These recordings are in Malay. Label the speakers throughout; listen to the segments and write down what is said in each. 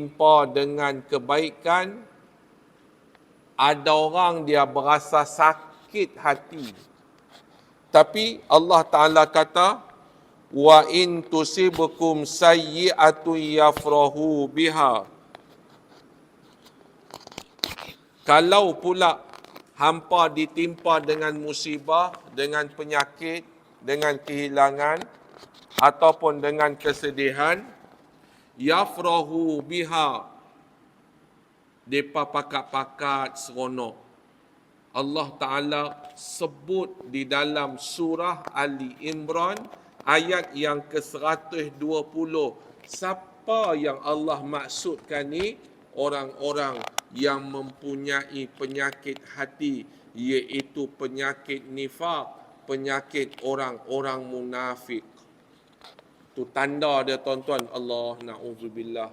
Speaker 1: Timpa dengan kebaikan, ada orang dia berasa sakit hati. Tapi Allah Ta'ala kata, wa in tusibukum sayyi'atu yafrahu biha. Kalau pula hampa ditimpa dengan musibah, dengan penyakit, dengan kehilangan, ataupun dengan kesedihan, yafrahu biha. Depa pakat-pakat seronok. Allah Ta'ala sebut di dalam surah Ali Imran ayat yang ke-120. Siapa yang Allah maksudkan ni? Orang-orang yang mempunyai penyakit hati iaitu penyakit nifak, penyakit orang-orang munafik. Tu tanda dia tuan-tuan Allah na'udzubillah.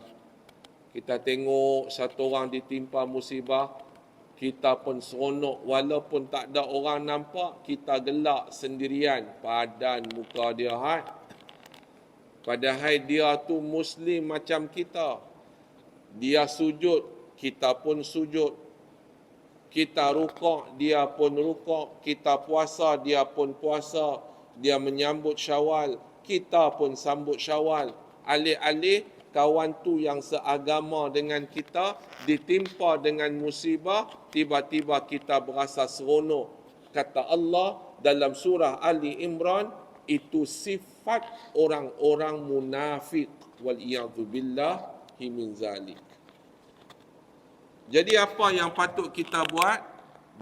Speaker 1: Kita tengok satu orang ditimpa musibah, kita pun seronok walaupun tak ada orang nampak, kita gelak sendirian padan muka dia hai. Padahal dia tu muslim macam kita. Dia sujud, kita pun sujud. Kita rukuk, dia pun rukuk. Kita puasa, dia pun puasa. Dia menyambut syawal, kita pun sambut syawal. Alih-alih kawan tu yang seagama dengan kita ditimpa dengan musibah, tiba-tiba kita berasa seronok. Kata Allah dalam surah Ali Imran, itu sifat orang-orang munafik wal billah min zalik. Jadi apa yang patut kita buat?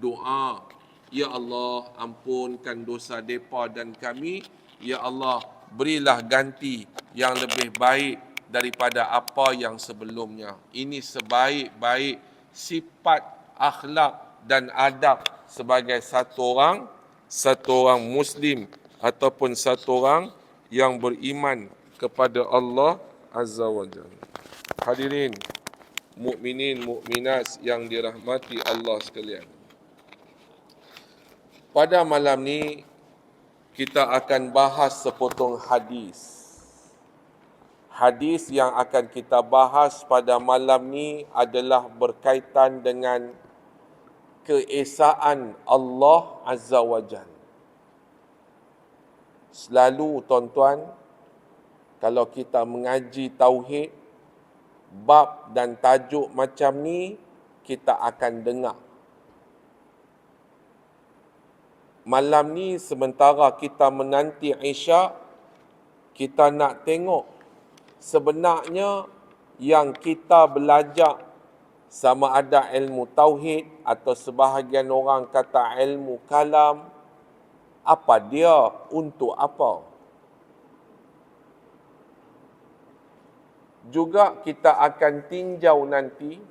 Speaker 1: Doa. Ya Allah, ampunkan dosa depa dan kami. Ya Allah, berilah ganti yang lebih baik daripada apa yang sebelumnya. Ini sebaik-baik sifat akhlak dan adab sebagai satu orang satu orang muslim ataupun satu orang yang beriman kepada Allah Azza wa Jalla. Hadirin mukminin mukminat yang dirahmati Allah sekalian. Pada malam ni kita akan bahas sepotong hadis. Hadis yang akan kita bahas pada malam ni adalah berkaitan dengan keesaan Allah Azza wa Jalla selalu tuan-tuan kalau kita mengaji tauhid bab dan tajuk macam ni kita akan dengar malam ni sementara kita menanti Isyak kita nak tengok sebenarnya yang kita belajar sama ada ilmu tauhid atau sebahagian orang kata ilmu kalam apa dia untuk apa. Juga kita akan tinjau nanti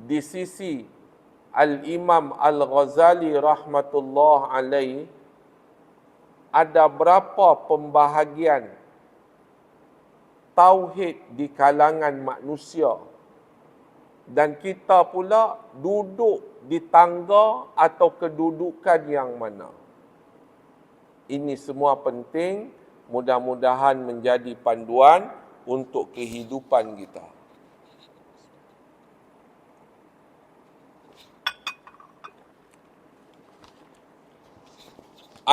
Speaker 1: di sisi Al-Imam Al-Ghazali rahmatullah alaih ada berapa pembahagian tauhid di kalangan manusia dan kita pula duduk di tangga atau kedudukan yang mana. Ini semua penting, mudah-mudahan menjadi panduan untuk kehidupan kita.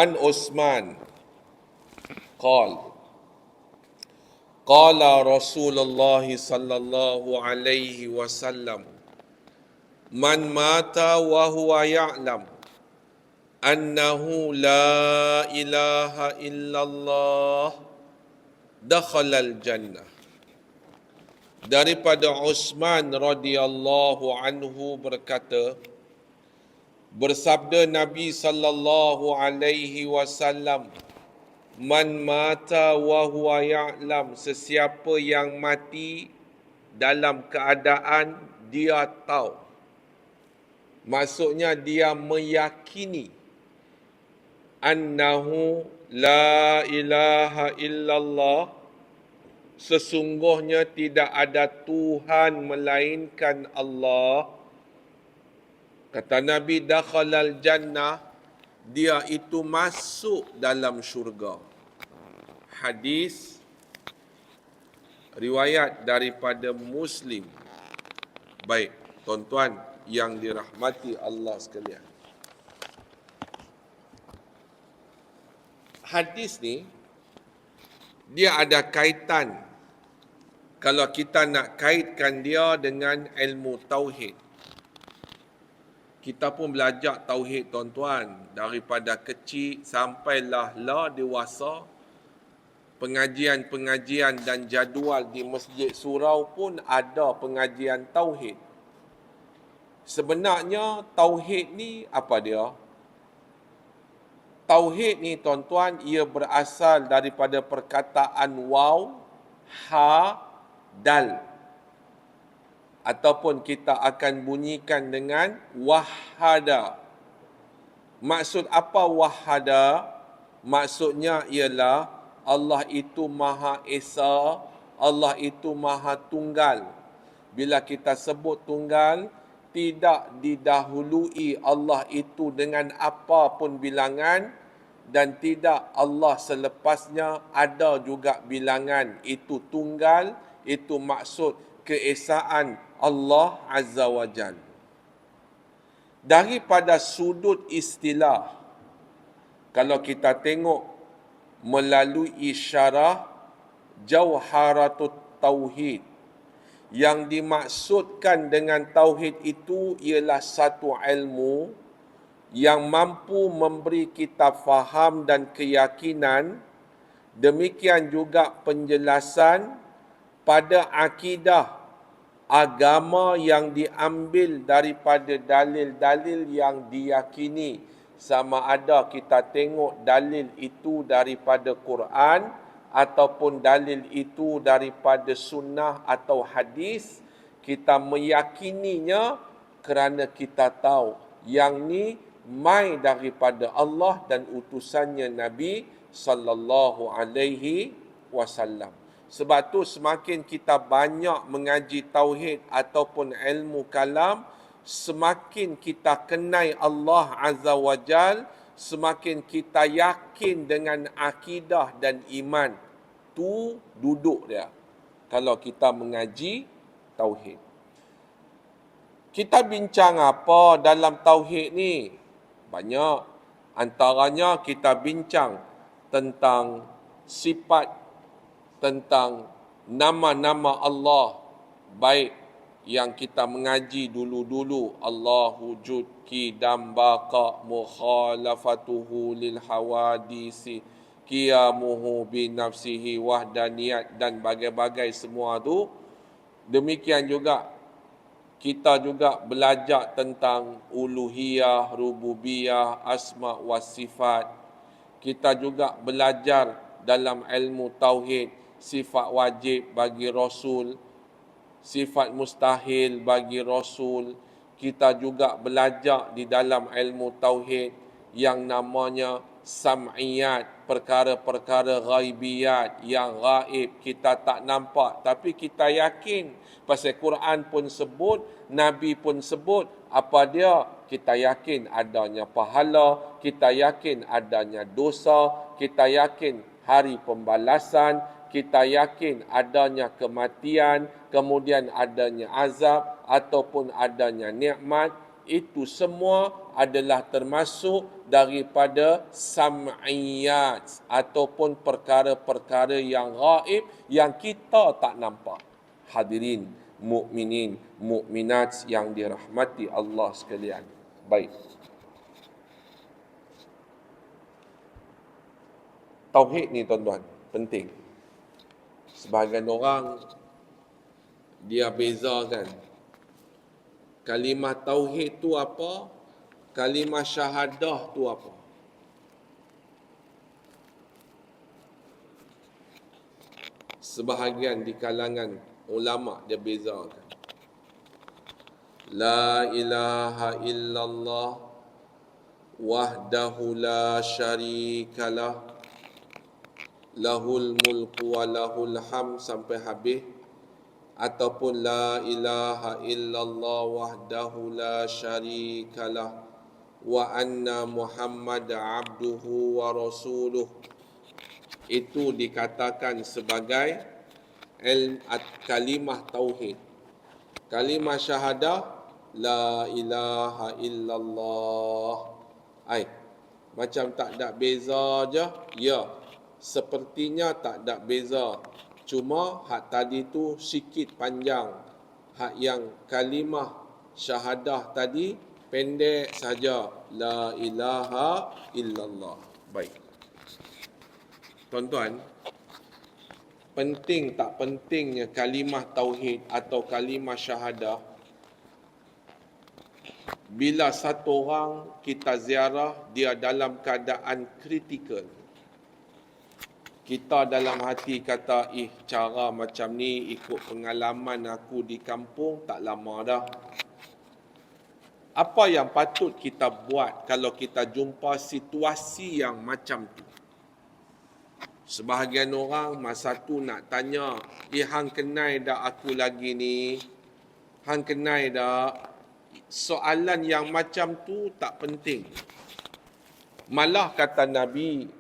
Speaker 1: An Osman قال قال رسول الله صلى الله عليه وسلم من مات وهو يعلم أنه لا إله إلا الله دخل الجنة daripada Utsman radhiyallahu anhu berkata bersabda Nabi sallallahu alaihi wasallam man mata wa huwa ya'lam. Sesiapa yang mati dalam keadaan dia tahu. Maksudnya dia meyakini annahu la ilaha illallah. Sesungguhnya tidak ada Tuhan melainkan Allah kata Nabi dakhalal jannah dia itu masuk dalam syurga hadis riwayat daripada Muslim. Baik, tuan-tuan yang dirahmati Allah sekalian. Hadis ni dia ada kaitan kalau kita nak kaitkan dia dengan ilmu tauhid. Kita pun belajar tauhid tuan-tuan daripada kecil sampailah lah dewasa pengajian-pengajian dan jadual di Masjid Surau pun ada pengajian tauhid. Sebenarnya tauhid ni apa dia? Tauhid ni tuan-tuan ia berasal daripada perkataan waw, ha, dal. Ataupun kita akan bunyikan dengan wahada. Maksud apa wahada? Maksudnya ialah Allah itu Maha Esa, Allah itu Maha Tunggal. Bila kita sebut tunggal, tidak didahului Allah itu dengan apa pun bilangan dan tidak Allah selepasnya ada juga bilangan itu tunggal itu maksud keesaan Allah Azza wa Jal. Daripada sudut istilah kalau kita tengok melalui syarah Jauharatut Tauhid. Yang dimaksudkan dengan tauhid itu ialah satu ilmu yang mampu memberi kita faham dan keyakinan demikian juga penjelasan pada akidah agama yang diambil daripada dalil-dalil yang diyakini. Sama ada kita tengok dalil itu daripada Quran ataupun dalil itu daripada sunnah atau hadis kita meyakininya kerana kita tahu yang ni mai daripada Allah dan utusannya Nabi sallallahu alaihi wasallam sebab tu semakin kita banyak mengaji tauhid ataupun ilmu kalam semakin kita kenai Allah Azza wa Jal, semakin kita yakin dengan akidah dan iman. Tu duduk dia. Kalau kita mengaji Tauhid. Kita bincang apa dalam Tauhid ni? Banyak. Antaranya kita bincang tentang sifat, tentang nama-nama Allah. Baik yang kita mengaji dulu-dulu. Allahu jud ki dam baqa mukhalafatuhu lil hawadisi qiyamuhu bi nafsihi wahdaniyat dan bagai-bagai semua tu. Demikian juga kita juga belajar tentang uluhiyah rububiyah asma wa sifat. Kita juga belajar dalam ilmu tauhid sifat wajib bagi rasul sifat mustahil bagi Rasul. Kita juga belajar di dalam ilmu Tauhid yang namanya sam'iyat, perkara-perkara ghaibiyat yang gaib kita tak nampak. Tapi kita yakin pasal Quran pun sebut, Nabi pun sebut, apa dia? Kita yakin adanya pahala, kita yakin adanya dosa, kita yakin hari pembalasan, kita yakin adanya kematian, kemudian adanya azab ataupun adanya nikmat, itu semua adalah termasuk daripada sam'iyat ataupun perkara-perkara yang gaib yang kita tak nampak. Hadirin, mukminin, mukminat yang dirahmati Allah sekalian. Baik. Tauhid ni tuan-tuan, penting sebahagian orang dia bezakan kalimah tauhid tu apa? Kalimah syahadah tu apa? Sebahagian di kalangan ulama dia bezakan la ilaha illallah wahdahu la syarikalah lahul mulku wa lahul ham sampai habis ataupun la ilaha illallah wahdahu la syarikalah wa anna muhammad abduhu wa rasuluh itu dikatakan sebagai at kalimah tauhid. Kalimah syahadah la ilaha illallah. Ai. Macam tak ada beza je. Ya. Sepertinya tak ada beza. Cuma hak tadi tu sikit panjang. Hak yang kalimah syahadah tadi pendek saja. La ilaha illallah. Baik. Tuan-tuan, penting tak pentingnya kalimah tauhid atau kalimah syahadah bila satu orang kita ziarah dia dalam keadaan kritikal kita dalam hati kata ih cara macam ni ikut pengalaman aku di kampung tak lama dah apa yang patut kita buat kalau kita jumpa situasi yang macam tu Sebahagian orang masa tu nak tanya, eh hang kenal dah aku lagi ni? Hang kenal dah? Soalan yang macam tu tak penting. Malah kata Nabi,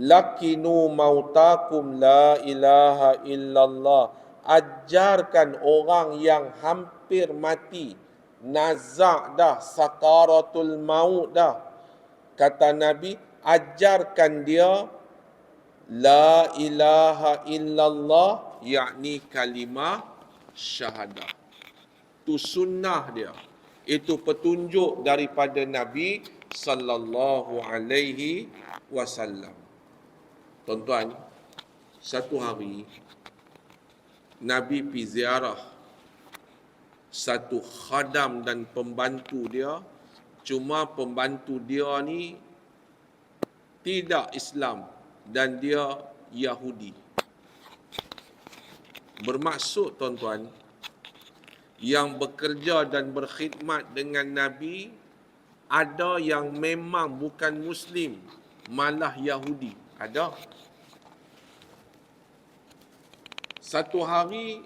Speaker 1: Lakinu mautakum la ilaha illallah. Ajarkan orang yang hampir mati. Nazak dah, sakaratul maut dah. Kata Nabi, ajarkan dia La ilaha illallah yakni kalimah syahadah. Itu sunnah dia. Itu petunjuk daripada Nabi sallallahu alaihi wasallam. Tuan-tuan, satu hari Nabi pi ziarah satu khadam dan pembantu dia cuma pembantu dia ni tidak Islam dan dia Yahudi. Bermaksud tuan-tuan, yang bekerja dan berkhidmat dengan Nabi ada yang memang bukan Muslim, malah Yahudi. Ada. Satu hari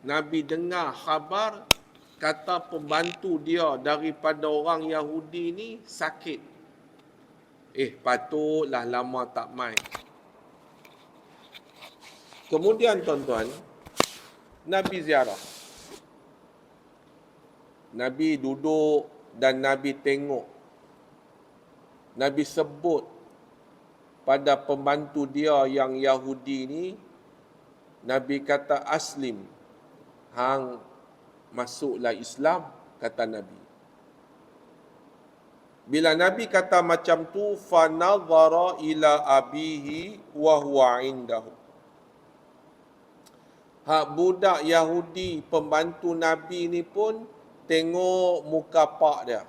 Speaker 1: Nabi dengar khabar kata pembantu dia daripada orang Yahudi ni sakit. Eh patutlah lama tak main. Kemudian tuan-tuan, Nabi ziarah. Nabi duduk dan Nabi tengok. Nabi sebut pada pembantu dia yang Yahudi ni, Nabi kata aslim. Hang masuklah Islam, kata Nabi. Bila Nabi kata macam tu, fanadhara ila abihi wa huwa indahu. Hak budak Yahudi pembantu Nabi ni pun tengok muka pak dia.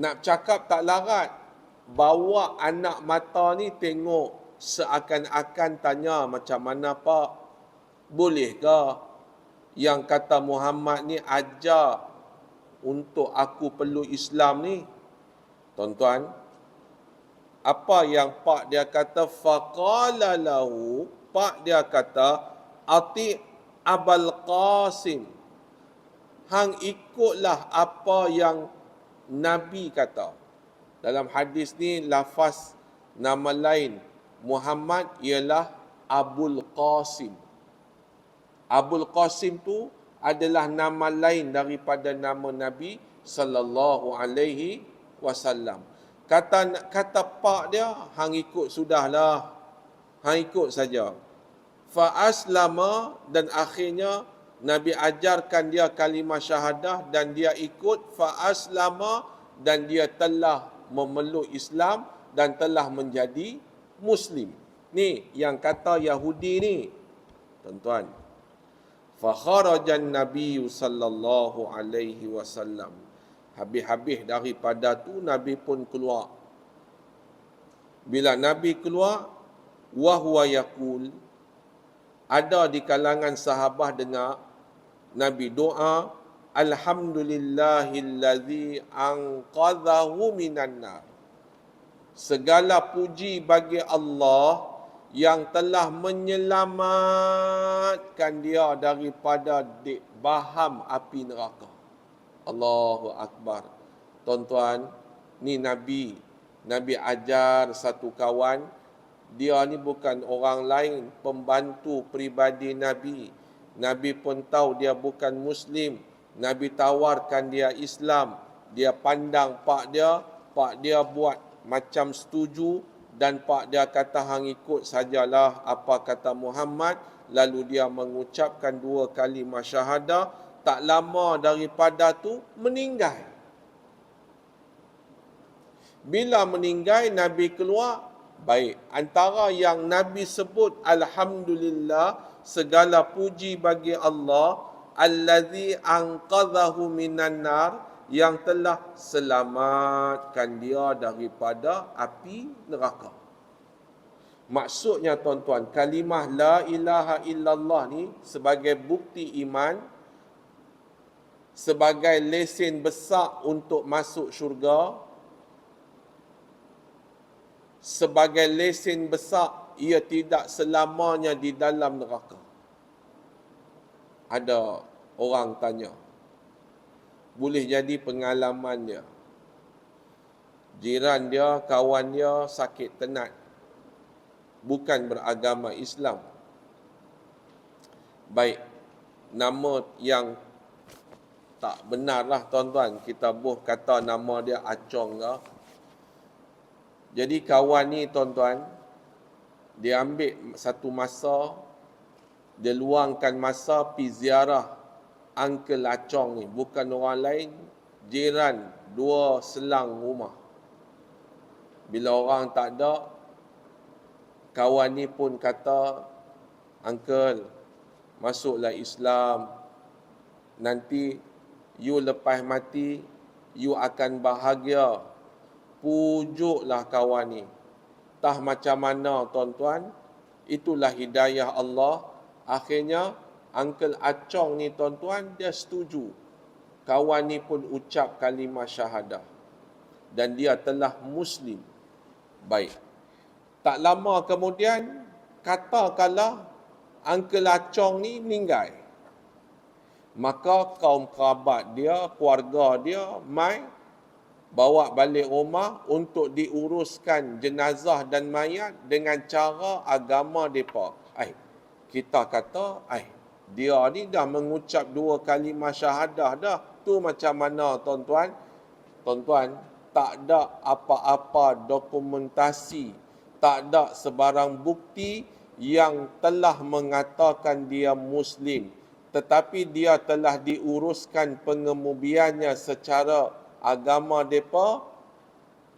Speaker 1: Nak cakap tak larat. Bawa anak mata ni tengok seakan-akan tanya macam mana pak. Boleh ke yang kata Muhammad ni ajar untuk aku perlu Islam ni? Tuan-tuan, apa yang pak dia kata faqala lahu Pak dia kata, Ati Abal Qasim. Hang ikutlah apa yang Nabi kata. Dalam hadis ni, lafaz nama lain Muhammad ialah Abul Qasim. Abul Qasim tu adalah nama lain daripada nama Nabi sallallahu alaihi wasallam. Kata kata pak dia hang ikut sudahlah hang ikut saja. Fa aslama dan akhirnya Nabi ajarkan dia kalimah syahadah dan dia ikut fa aslama dan dia telah memeluk Islam dan telah menjadi muslim. Ni yang kata Yahudi ni. Tuan-tuan. Fa kharajan Nabi sallallahu alaihi wasallam. Habis-habis daripada tu Nabi pun keluar. Bila Nabi keluar, wahwa yakul ada di kalangan sahabat dengar Nabi doa Alhamdulillahillazi anqadhahu minan Segala puji bagi Allah yang telah menyelamatkan dia daripada baham api neraka. Allahu Akbar. Tuan-tuan, ni Nabi. Nabi ajar satu kawan dia ni bukan orang lain, pembantu pribadi Nabi. Nabi pun tahu dia bukan Muslim. Nabi tawarkan dia Islam. Dia pandang pak dia, pak dia buat macam setuju dan pak dia kata hang ikut sajalah apa kata Muhammad. Lalu dia mengucapkan dua kali masyahadah. Tak lama daripada tu meninggal. Bila meninggal Nabi keluar Baik, antara yang Nabi sebut Alhamdulillah segala puji bagi Allah allazi anqadhahu minan nar yang telah selamatkan dia daripada api neraka. Maksudnya tuan-tuan, kalimah la ilaha illallah ni sebagai bukti iman sebagai lesen besar untuk masuk syurga sebagai lesen besar ia tidak selamanya di dalam neraka. Ada orang tanya. Boleh jadi pengalaman dia. Jiran dia, kawan dia sakit tenat. Bukan beragama Islam. Baik. Nama yang tak benarlah tuan-tuan. Kita boleh kata nama dia Acong ke jadi kawan ni tuan-tuan, dia ambil satu masa, dia luangkan masa pi ziarah Uncle Acong ni. Bukan orang lain, jiran dua selang rumah. Bila orang tak ada, kawan ni pun kata, Uncle, masuklah Islam. Nanti you lepas mati, you akan bahagia pujuklah kawan ni. Tah macam mana tuan-tuan, itulah hidayah Allah. Akhirnya, Uncle Acong ni tuan-tuan, dia setuju. Kawan ni pun ucap kalimah syahadah. Dan dia telah Muslim. Baik. Tak lama kemudian, katakanlah Uncle Acong ni meninggal. Maka kaum kerabat dia, keluarga dia, mai bawa balik rumah untuk diuruskan jenazah dan mayat dengan cara agama depa. Ai, kita kata, ai, dia ni dah mengucap dua kali syahadah dah. Tu macam mana tuan-tuan? Tuan-tuan, tak ada apa-apa dokumentasi, tak ada sebarang bukti yang telah mengatakan dia muslim tetapi dia telah diuruskan pengemubiannya secara agama depa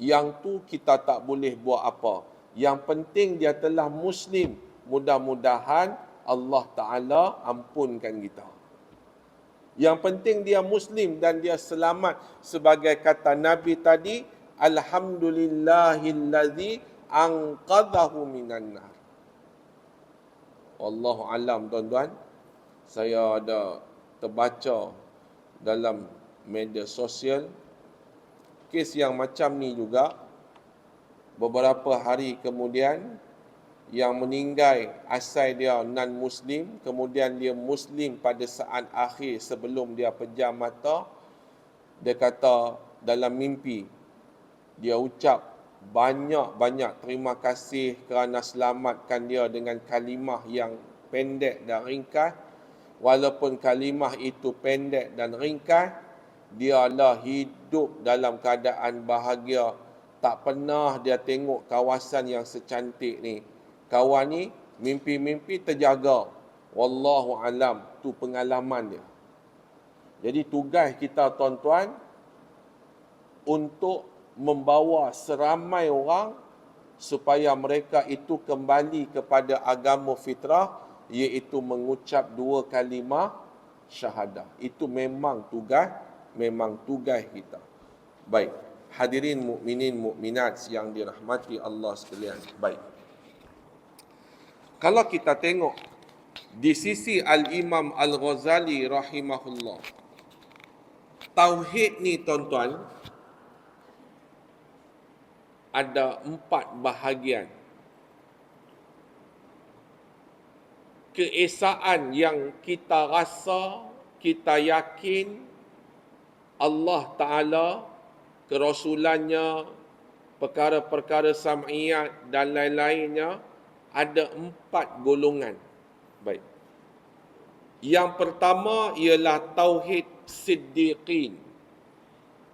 Speaker 1: yang tu kita tak boleh buat apa. Yang penting dia telah muslim. Mudah-mudahan Allah Taala ampunkan kita. Yang penting dia muslim dan dia selamat sebagai kata Nabi tadi, alhamdulillahillazi anqadhahu minan nar. Wallahu alam tuan-tuan. Saya ada terbaca dalam media sosial kes yang macam ni juga beberapa hari kemudian yang meninggal asal dia non muslim kemudian dia muslim pada saat akhir sebelum dia pejam mata dia kata dalam mimpi dia ucap banyak-banyak terima kasih kerana selamatkan dia dengan kalimah yang pendek dan ringkas walaupun kalimah itu pendek dan ringkas dialah hidup dalam keadaan bahagia. Tak pernah dia tengok kawasan yang secantik ni. Kawan ni mimpi-mimpi terjaga. Wallahu alam tu pengalaman dia. Jadi tugas kita tuan-tuan untuk membawa seramai orang supaya mereka itu kembali kepada agama fitrah iaitu mengucap dua kalimah syahadah. Itu memang tugas memang tugas kita. Baik, hadirin mukminin mukminat yang dirahmati Allah sekalian. Baik. Kalau kita tengok di sisi Al-Imam Al-Ghazali rahimahullah. Tauhid ni tuan-tuan ada empat bahagian. Keesaan yang kita rasa, kita yakin, Allah Ta'ala, kerasulannya, perkara-perkara sam'iyat dan lain-lainnya ada empat golongan. Baik. Yang pertama ialah tauhid siddiqin.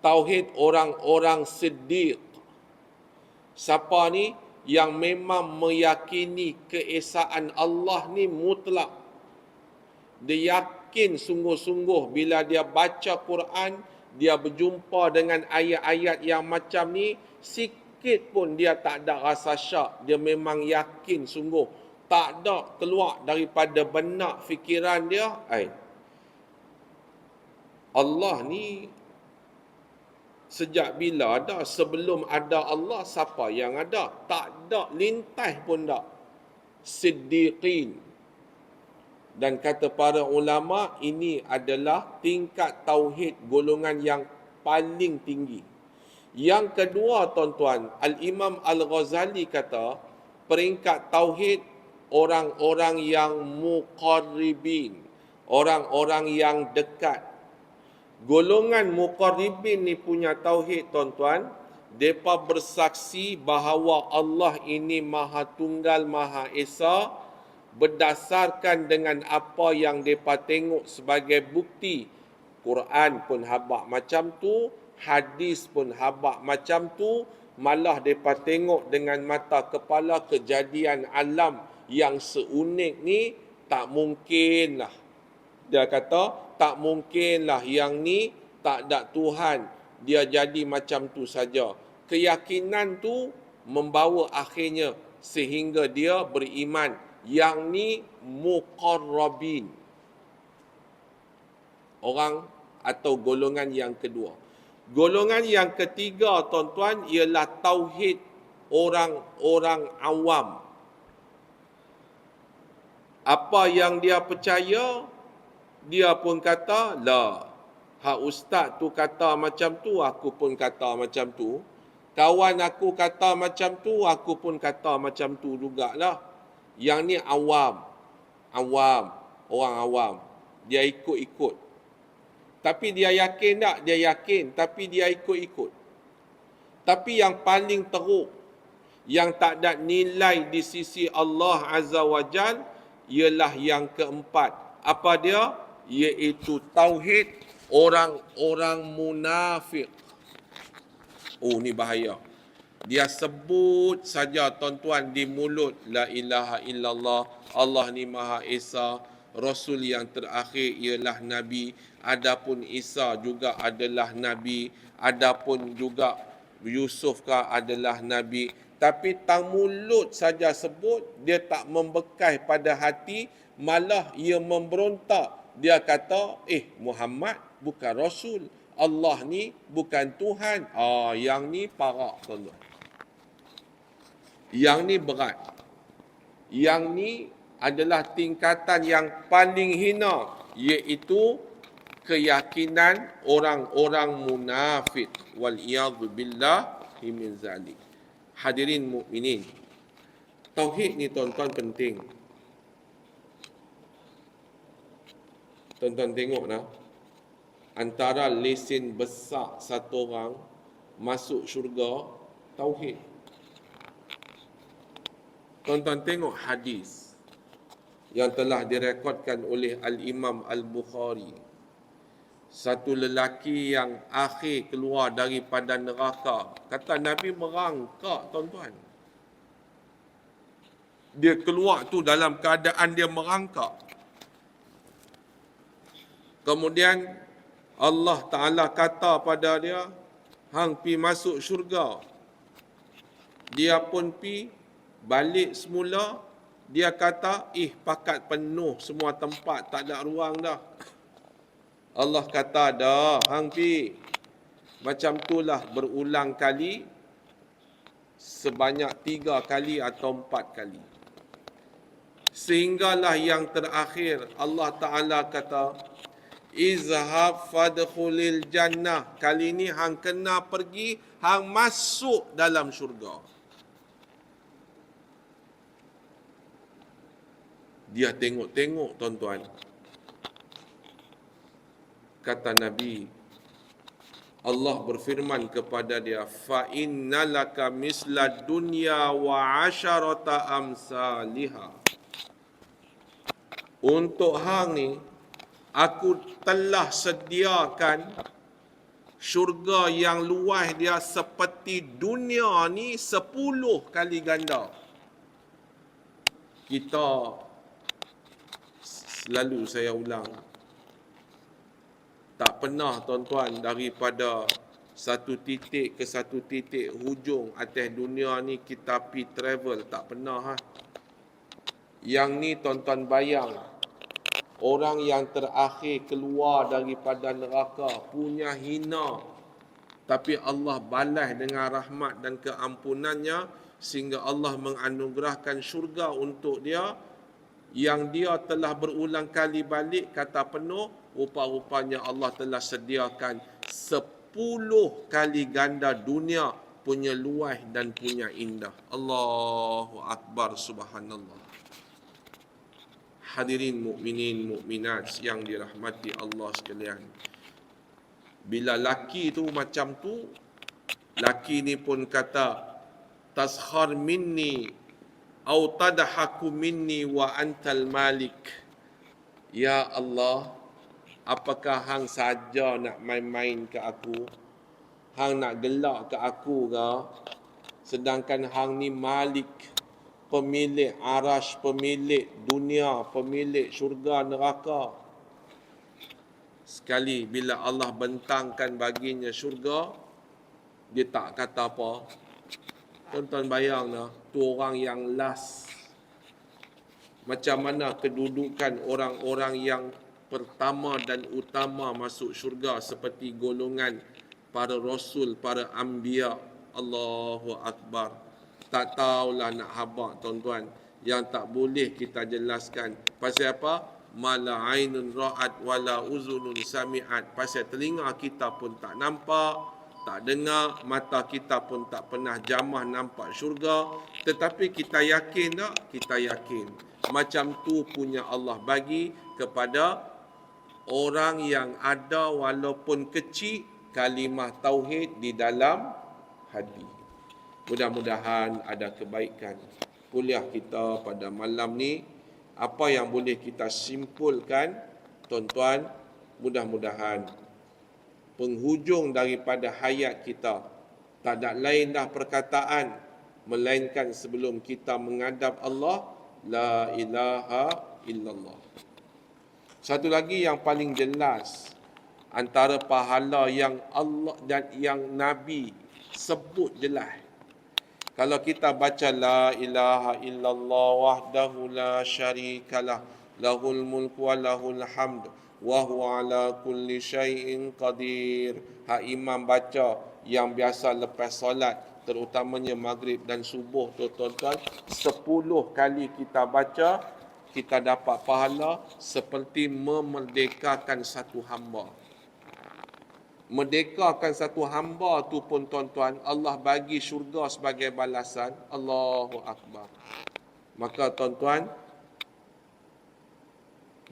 Speaker 1: Tauhid orang-orang siddiq. Siapa ni yang memang meyakini keesaan Allah ni mutlak. Dia yakin sungguh-sungguh bila dia baca Quran, dia berjumpa dengan ayat-ayat yang macam ni, sikit pun dia tak ada rasa syak. Dia memang yakin sungguh. Tak ada keluar daripada benak fikiran dia ai Allah ni sejak bila ada sebelum ada Allah siapa yang ada? Tak ada lintas pun tak. Siddiqin. Dan kata para ulama ini adalah tingkat tauhid golongan yang paling tinggi yang kedua tuan-tuan al-imam al-ghazali kata peringkat tauhid orang-orang yang muqarribin, orang-orang yang dekat. Golongan muqarribin ni punya tauhid tuan-tuan, depa bersaksi bahawa Allah ini Maha Tunggal Maha Esa berdasarkan dengan apa yang depa tengok sebagai bukti. Quran pun habaq macam tu, hadis pun habaq macam tu, malah depa tengok dengan mata kepala kejadian alam yang seunik ni tak mungkin lah. Dia kata tak mungkin lah yang ni tak ada Tuhan. Dia jadi macam tu saja. Keyakinan tu membawa akhirnya sehingga dia beriman. Yang ni muqarrabin. Orang atau golongan yang kedua. Golongan yang ketiga tuan-tuan ialah tauhid orang-orang awam. Apa yang dia percaya dia pun kata la hak ustaz tu kata macam tu aku pun kata macam tu. Kawan aku kata macam tu aku pun kata macam tu jugalah yang ni awam awam orang awam. Dia ikut-ikut tapi dia yakin tak dia yakin tapi dia ikut-ikut tapi yang paling teruk yang tak ada nilai di sisi Allah Azza wa Jalla ialah yang keempat. Apa dia? Iaitu tauhid orang-orang munafik. Oh ni bahaya. Dia sebut saja tuan-tuan di mulut la ilaha illallah Allah ni Maha Esa Rasul yang terakhir ialah Nabi. Adapun Isa juga adalah Nabi. Adapun juga Yusuf adalah Nabi. Tapi tang mulut saja sebut dia tak membekas pada hati malah ia memberontak. Dia kata eh Muhammad bukan rasul. Allah ni bukan Tuhan. Ah yang ni parah tuan yang ni berat. Yang ni adalah tingkatan yang paling hina iaitu keyakinan orang-orang munafik wal iyad billah min zalik hadirin mukminin. Tauhid ni tuan-tuan penting. Tuan-tuan tengok nah. Antara lesen besar satu orang masuk syurga tauhid. Tuan-tuan tengok hadis yang telah direkodkan oleh Al-Imam Al-Bukhari satu lelaki yang akhir keluar daripada neraka. Kata Nabi merangkak tuan-tuan. Dia keluar tu dalam keadaan dia merangkak. Kemudian Allah Ta'ala kata pada dia, Hang pi masuk syurga. Dia pun pi balik semula. Dia kata, ih pakat penuh semua tempat, tak ada ruang dah. Allah kata dah hang pi. Macam itulah berulang kali sebanyak tiga kali atau empat kali. Sehinggalah yang terakhir Allah Taala kata izhab fadkhulil jannah. Kali ini hang kena pergi hang masuk dalam syurga dia tengok-tengok tuan-tuan. Kata Nabi Allah berfirman kepada dia fa innalaka misla dunya wa asharata amsalihha untuk hang ni aku telah sediakan syurga yang luas dia seperti dunia ni sepuluh kali ganda. Kita selalu saya ulang. Tak pernah tuan-tuan daripada satu titik ke satu titik hujung atas dunia ni kita pi travel. Tak pernah ha. Yang ni tuan-tuan bayang. Orang yang terakhir keluar daripada neraka punya hina. Tapi Allah balas dengan rahmat dan keampunannya sehingga Allah menganugerahkan syurga untuk dia yang dia telah berulang kali balik kata penuh rupa-rupanya Allah telah sediakan sepuluh kali ganda dunia punya luas dan punya indah. Allahu Akbar subhanallah. Hadirin mukminin mukminat yang dirahmati Allah sekalian. Bila laki tu macam tu, laki ni pun kata taskhar minni au tadhaku minni wa antal malik. Ya Allah apakah hang saja nak main-main ke aku? Hang nak gelak ke aku ke? Sedangkan hang ni malik pemilik arash pemilik dunia pemilik syurga neraka. Sekali bila Allah bentangkan baginya syurga dia tak kata apa. Tuan-tuan bayang lah, tu orang yang last. Macam mana kedudukan orang-orang yang pertama dan utama masuk syurga seperti golongan para rasul, para anbiya. Allahu Akbar. Tak tahulah nak habak tuan-tuan. Yang tak boleh kita jelaskan. Pasal apa? Mala ainun ra'at wala uzunun sami'at. Pasal telinga kita pun tak nampak tak dengar, mata kita pun tak pernah jamah nampak syurga. Tetapi kita yakin tak? Kita yakin. Macam tu punya Allah bagi kepada orang yang ada walaupun kecil kalimah tauhid di dalam hati. Mudah-mudahan ada kebaikan. Kuliah kita pada malam ni, apa yang boleh kita simpulkan, tuan-tuan, mudah-mudahan penghujung daripada hayat kita. Tak ada lain dah perkataan melainkan sebelum kita menghadap Allah la ilaha illallah. Satu lagi yang paling jelas antara pahala yang Allah dan yang Nabi sebut jelas. Kalau kita baca la ilaha illallah wahdahu la syarikalah lahul mulku wa lahul hamdu wa huwa ala kulli syai'in qadir. Hak imam baca yang biasa lepas solat terutamanya maghrib dan subuh tu tuan-tuan 10 kali kita baca kita dapat pahala seperti memerdekakan satu hamba. Merdekakan satu hamba tu pun tuan-tuan Allah bagi syurga sebagai balasan. Allahu akbar. Maka tuan-tuan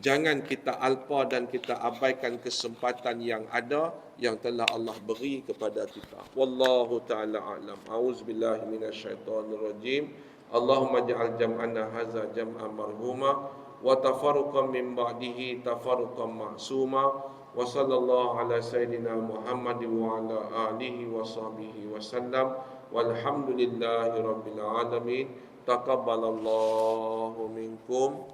Speaker 1: Jangan kita alpa dan kita abaikan kesempatan yang ada yang telah Allah beri kepada kita. Wallahu taala alam. Auzubillahi minasyaitonirrajim. Allahumma ja'al jam'ana hadza jam'an marhuma wa tafarruqan min ba'dihi tafarruqan ma'suma wa sallallahu ala sayidina Muhammad wa ala alihi wa sahbihi wa sallam walhamdulillahi rabbil alamin taqabbalallahu minkum